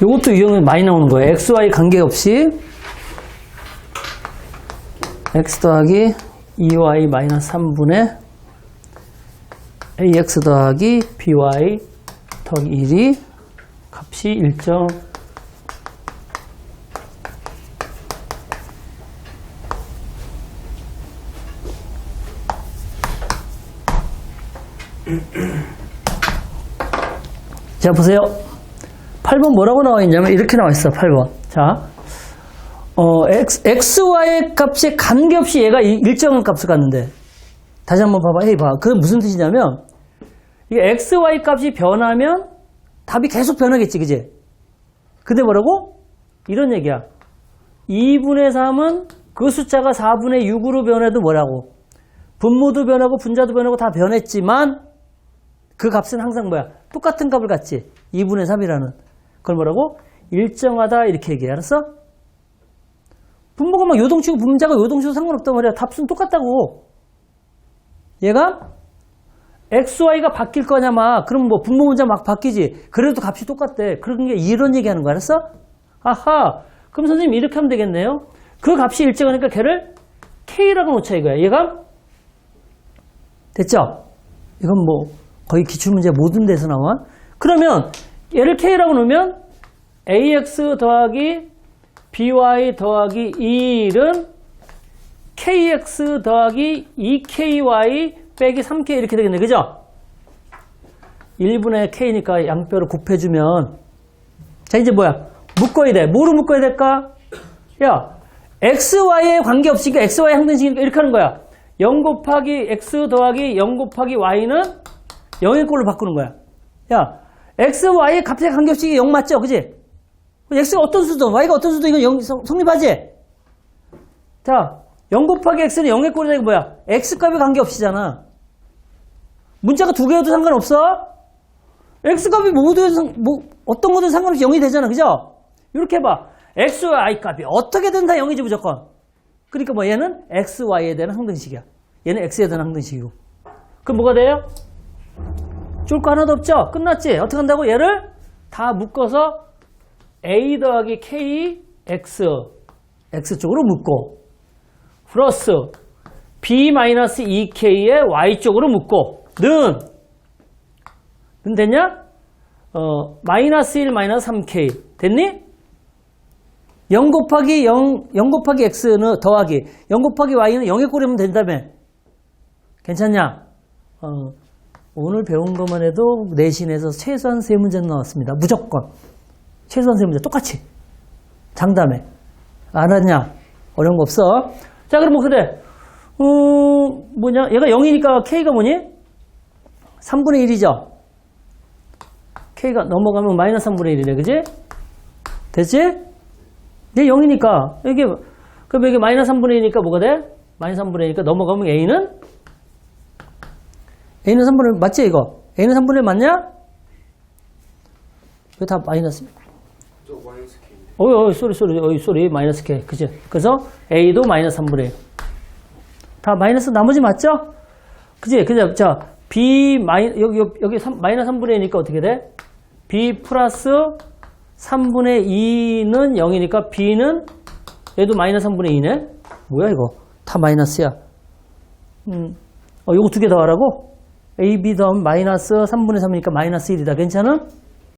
요것도 유형이 많이 나오는 거예요. XY 관계없이. X 더하기 2y 마이너스 3분의 ax 더하기 by 더하기 1이 값이 일정 자 보세요 8번 뭐라고 나와 있냐면 이렇게 나와 있어 8번. 자 어, x, xy의 값에 관계없이 얘가 이- 일정한 값을 갖는데. 다시 한번 봐봐. 헤이 봐. 그게 무슨 뜻이냐면 이 xy 값이 변하면 답이 계속 변하겠지 그지? 근데 뭐라고? 이런 얘기야. 2분의 3은 그 숫자가 4분의 6으로 변해도 뭐라고? 분모도 변하고 분자도 변하고 다 변했지만 그 값은 항상 뭐야? 똑같은 값을 갖지. 2분의 3이라는 그걸 뭐라고? 일정하다 이렇게 얘기해. 알았어? 분모가 막 요동치고 분자가 요동치고 상관없단 말이야. 답은 똑같다고. 얘가 XY가 바뀔 거냐 막. 그럼 뭐 분모 분자 막 바뀌지. 그래도 값이 똑같대. 그런 게 이런 얘기하는 거 알았어? 아하. 그럼 선생님 이렇게 하면 되겠네요. 그 값이 일정하니까 걔를 K라고 놓자 이거야. 얘가? 됐죠? 이건 뭐 거의 기출문제 모든 데서 나와 그러면 얘를 K라고 놓으면 AX 더하기 BY 더하기 1은 KX 더하기 2KY 빼기 3K 이렇게 되겠네. 그죠? 1분의 K니까 양뼈를 곱해주면 자 이제 뭐야? 묶어야 돼. 뭐로 묶어야 될까? 야 XY에 관계없으니까 XY 항등식이니까 이렇게 하는 거야. 0 곱하기 X 더하기 0 곱하기 Y는 0의 꼴로 바꾸는 거야. 야 X, Y에 값에 관계없이 0 맞죠? 그지? X가 어떤 수든 Y가 어떤 수든 이건 0 성- 성립하지? 자, 0 곱하기 X는 0의 꼴이다 이거 뭐야? X값에 관계없이잖아. 문자가 두 개여도 상관없어? X값이 모두 상- 뭐 어떤 거든 상관없이 0이 되잖아. 그죠? 이렇게 해봐. X, Y 값이 어떻게든 다 0이지 무조건. 그러니까 뭐 얘는 X, Y에 대한 항등식이야. 얘는 X에 대한 항등식이고. 그럼 뭐가 돼요? 줄 거 하나도 없죠? 끝났지? 어떻게 한다고? 얘를 다 묶어서 A 더하기 K, X, X 쪽으로 묶고, 플러스 B 마이너스 2K의 Y 쪽으로 묶고, 는, 는 됐냐? 어, 마이너스 1, 마이너스 3K. 됐니? 0 곱하기 0, 0 곱하기 X는 더하기, 0 곱하기 Y는 0의 꼴이면 된다며. 괜찮냐? 어, 오늘 배운 것만 해도 내신에서 최소한 세 문제는 나왔습니다. 무조건. 최소한 세 문제 똑같이. 장담해. 알았냐? 어려운 거 없어. 자, 그럼 뭐 그래. 어, 뭐냐? 얘가 0이니까 K가 뭐니? 3분의 1이죠? K가 넘어가면 마이너스 3분의 1이네. 그지? 됐지? 얘 0이니까. 이게, 그럼 이게 마이너스 3분의 1이니까 뭐가 돼? 마이너스 3분의 1이니까 넘어가면 A는? A는 3분의 1 맞지 이거? A는 3분의 1 맞냐? 이거 다 마이너스. 어이, 어이, 쏘리, 쏘리, 어이, 쏘리, 마이너스 K. 그지? 그래서 A도 마이너스 3분의 1. 다 마이너스 나머지 맞죠? 그지? 그죠? 자, B 마이, 여기, 여기, 여기 3, 마이너스 3분의 1이니까 어떻게 돼? B 플러스 3분의 2는 0이니까 B는 얘도 마이너스 3분의 2네? 뭐야, 이거? 다 마이너스야. 음, 어, 요거 두 개 더 하라고? A, B 더하면 마이너스 3분의 3이니까 마이너스 1이다. 괜찮아?